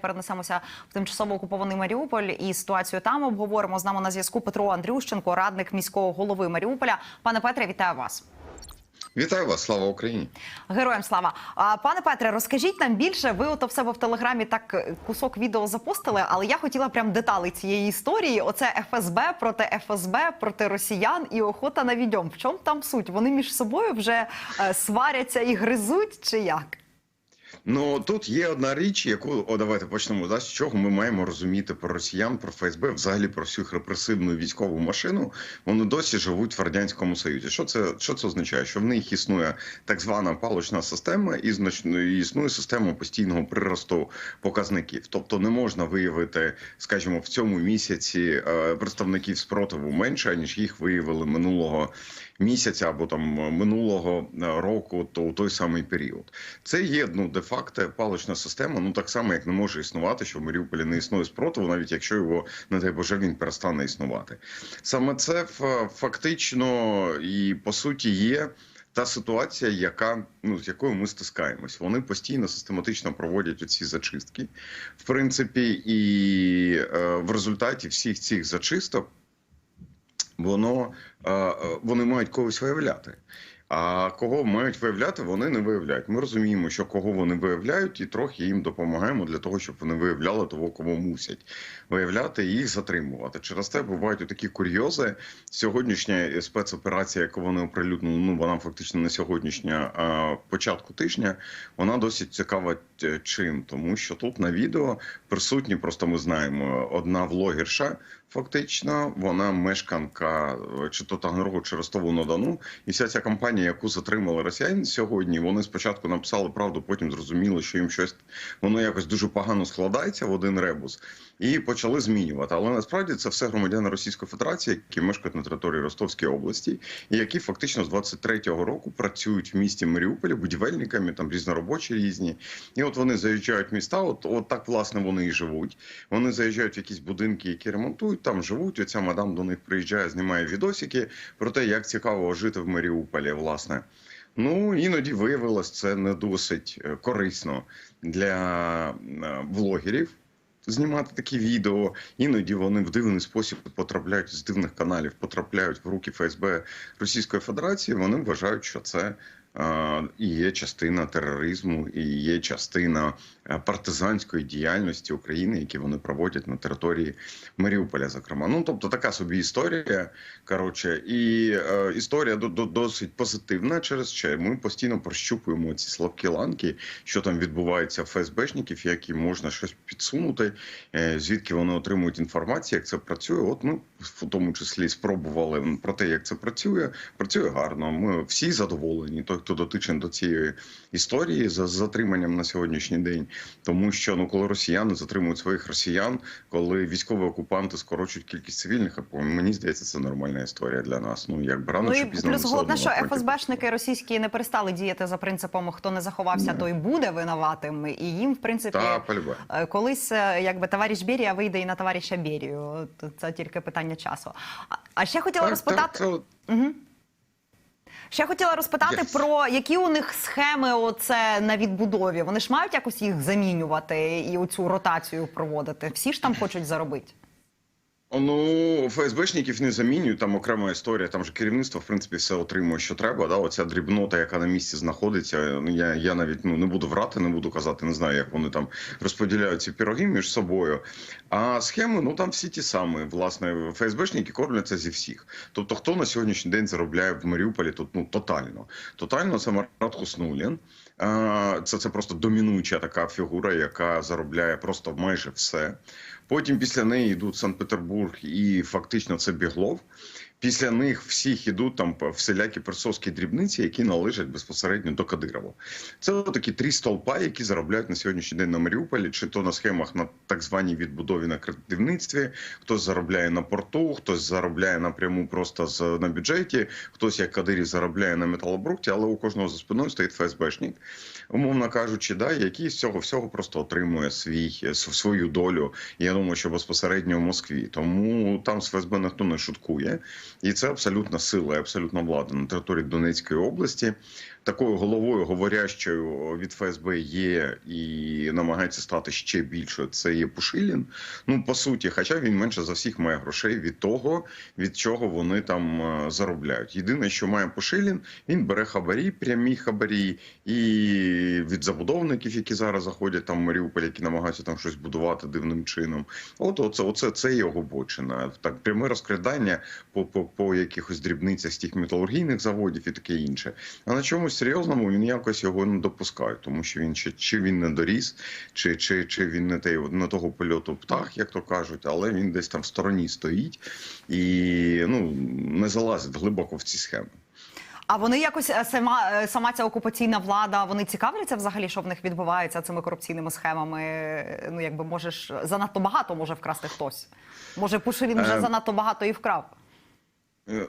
Перенесемося в тимчасово окупований Маріуполь і ситуацію там обговоримо. З нами на зв'язку Петро Андрющенко, радник міського голови Маріуполя. Пане Петре, вітаю вас. Вітаю вас, слава Україні! Героям слава. А, пане Петре, розкажіть нам більше. Ви ото в себе в телеграмі так кусок відео запостили, але я хотіла прям деталі цієї історії. Оце ФСБ проти ФСБ проти росіян і охота на відьом. В чому там суть? Вони між собою вже е, сваряться і гризуть, чи як? Ну тут є одна річ, яку о, давайте почнемо. Да, з чого ми маємо розуміти про росіян, про ФСБ, взагалі про всю їх репресивну військову машину. Вони досі живуть в радянському союзі. Що це що це означає? Що в них існує так звана палочна система, і значно існує система постійного приросту показників. Тобто не можна виявити, скажімо, в цьому місяці е, представників спротиву менше ніж їх виявили минулого місяця або там минулого е, року, то у той самий період. Це є ну де факто палична система. Ну так само як не може існувати, що в Маріуполі не існує спротиву, навіть якщо його не дай Боже він перестане існувати. Саме це фактично і по суті є. Та ситуація, яка ну з якою ми стискаємось, вони постійно систематично проводять оці зачистки, в принципі, і е, в результаті всіх цих зачисток воно вони мають когось виявляти. А кого мають виявляти, вони не виявляють. Ми розуміємо, що кого вони виявляють, і трохи їм допомагаємо для того, щоб вони виявляли того, кого мусять виявляти і їх затримувати. Через те бувають такі курйози. Сьогоднішня спецоперація, яку вони оприлюднили, ну вона фактично не сьогоднішня, початку тижня. Вона досить цікава чим, тому що тут на відео присутні, просто ми знаємо, одна влогерша. Фактично, вона мешканка чи то Таганрогу, чи Ростову на Дону, і вся ця компанія, яку затримали росіяни сьогодні, вони спочатку написали правду, потім зрозуміли, що їм щось воно якось дуже погано складається в один ребус, і почали змінювати. Але насправді це все громадяни Російської Федерації, які мешкають на території Ростовської області, і які фактично з 23-го року працюють в місті Маріуполі будівельниками, там різноробочі різні. І от вони заїжджають міста. От, от так власне вони і живуть. Вони заїжджають в якісь будинки, які ремонтують там живуть. Оця мадам до них приїжджає, знімає відосики про те, як цікаво жити в Маріуполі. Власне, ну іноді виявилось це не досить корисно для влогерів. Знімати такі відео, іноді вони в дивний спосіб потрапляють з дивних каналів, потрапляють в руки ФСБ Російської Федерації. Вони вважають, що це і є частина тероризму, і є частина партизанської діяльності України, які вони проводять на території Маріуполя. Зокрема, ну тобто така собі історія. Коротше, і е, історія до, до досить позитивна. Через що ми постійно прощупуємо ці слабкі ланки, що там відбувається в ФСБшників, які можна щось підсунути, е, звідки вони отримують інформацію, як це працює. От ми в тому числі спробували про те, як це працює. Працює гарно. Ми всі задоволені. Той, хто дотичен до цієї історії за затриманням на сьогоднішній день, тому що ну коли росіяни затримують своїх росіян, коли військові окупанти скорочують кількість цивільних, а мені здається, це нормальна історія для нас. Ну як рано ну, чи пізно плюс головне, що ФСБшники російські не перестали діяти за принципом хто не заховався, не. той буде винуватим. І їм, в принципі, Та, колись якби товариш Берія вийде і на товариша Берію. Це тільки питання часу. А ще хотіла так, розпитати. Так, це... Угу. Ще хотіла розпитати yes. про які у них схеми оце на відбудові. Вони ж мають якось їх замінювати і оцю ротацію проводити. Всі ж там хочуть заробити. Ну, ФСБшників не замінюють, там окрема історія. Там же керівництво, в принципі, все отримує, що треба. Да, Оця дрібнота, яка на місці знаходиться. Ну я я навіть ну не буду врати, не буду казати, не знаю, як вони там розподіляють ці піроги між собою. А схеми, ну там всі ті самі. Власне, ФСБшники кормляться зі всіх. Тобто, хто на сьогоднішній день заробляє в Маріуполі, тут ну тотально. Тотально це Марат Хуснулін. Це це просто домінуюча така фігура, яка заробляє просто майже все. Потім після неї йдуть Санкт-Петербург і фактично це Біглов. Після них всіх ідуть там всілякі персовські дрібниці, які належать безпосередньо до Кадирова. Це такі три столпа, які заробляють на сьогоднішній день на Маріуполі, чи то на схемах на так званій відбудові на кредитівництві, хтось заробляє на порту, хтось заробляє напряму просто з на бюджеті, хтось як Кадирів заробляє на металобрухті, але у кожного за спиною стоїть ФСБшник, умовно кажучи, да, який з цього всього просто отримує свій свою долю. Я думаю, що безпосередньо в Москві. Тому там з ФСБ ніхто не шуткує. І це абсолютна сила, абсолютна влада на території Донецької області. Такою головою говорящою від ФСБ є і намагається стати ще більшою. Це є Пушилін. Ну по суті, хоча він менше за всіх має грошей від того, від чого вони там е, заробляють. Єдине, що має Пушилін, він бере хабарі, прямі хабарі, і від забудовників, які зараз заходять там в Маріуполь, які намагаються там щось будувати дивним чином. От оце, оце це його бочина. Так пряме розкрадання по, по, по якихось дрібницях з тих металургійних заводів і таке інше. А на чомусь серйозному він якось його не допускає, тому що він ще чи він не доріс, чи, чи, чи він не той не того польоту птах, як то кажуть, але він десь там в стороні стоїть і ну не залазить глибоко в ці схеми. А вони якось е, сама е, сама ця окупаційна влада, вони цікавляться взагалі, що в них відбувається цими корупційними схемами. Ну якби можеш занадто багато може вкрасти хтось. Може, Пушилін вже Е, занадто багато і вкрав. Е,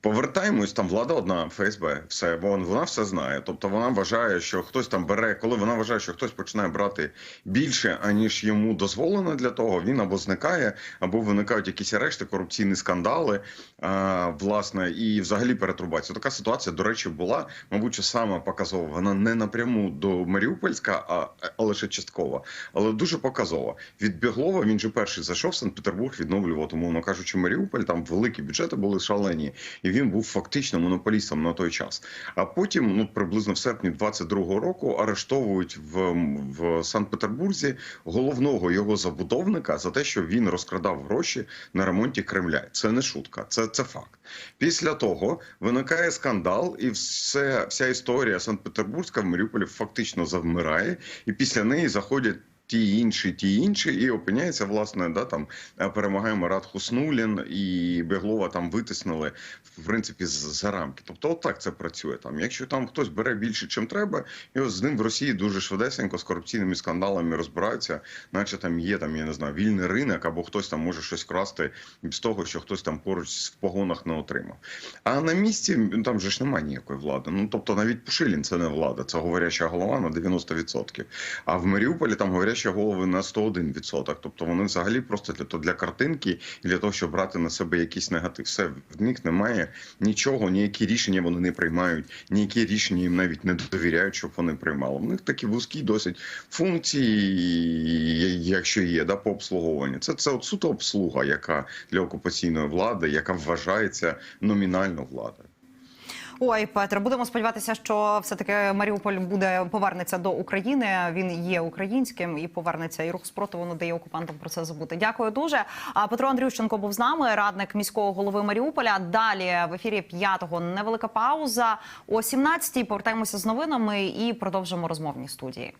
Повертаємось, там влада одна ФСБ, все, бо вона все знає. Тобто вона вважає, що хтось там бере, коли вона вважає, що хтось починає брати більше, аніж йому дозволено для того, він або зникає, або виникають якісь арешти, корупційні скандали, а, власне, і взагалі перетрубація. Така ситуація, до речі, була, мабуть, саме показова. Вона не напряму до Маріупольська, а, а лише частково, але дуже показова. Від Біглова він же перший зайшов в Санкт-Петербург, відновлював, умовно кажучи, Маріуполь. Там великі бюджети шалені, і він був фактично монополістом на той час. А потім, ну приблизно в серпні 22-го року, арештовують в, в Санкт-Петербурзі головного його забудовника за те, що він розкрадав гроші на ремонті Кремля. Це не шутка, це, це факт. Після того виникає скандал, і все, вся історія Санкт-Петербурзька в Маріуполі фактично завмирає, і після неї заходять. Ті інші, ті інші, і опиняється власне, да там е, перемагає Марат Хуснулін і Беглова там витиснили в принципі за рамки. Тобто, отак це працює. Там, якщо там хтось бере більше, чим треба, і ось з ним в Росії дуже швидесенько з корупційними скандалами розбираються, наче там є там, я не знаю, вільний ринок, або хтось там може щось красти з того, що хтось там поруч в погонах не отримав. А на місці там же ж немає ніякої влади. Ну тобто навіть Пушилін це не влада, це говоряща голова на 90%. А в Маріуполі там говорящі голови на 101%. Тобто вони взагалі просто для того для картинки і для того, щоб брати на себе якийсь негатив. Все в них немає нічого, ніякі рішення вони не приймають, ніякі рішення їм навіть не довіряють, щоб вони приймали. В них такі вузькі досить функції, якщо є, да, по обслуговуванню. Це це от суто обслуга, яка для окупаційної влади, яка вважається номінально владою. Ой, Петро, будемо сподіватися, що все таки Маріуполь буде повернеться до України. Він є українським і повернеться. І рух спротиву не дає окупантам про це забути. Дякую дуже. А Петро Андрющенко був з нами, радник міського голови Маріуполя. Далі в ефірі п'ятого невелика пауза. О 17-й повертаємося з новинами і продовжимо розмовні студії.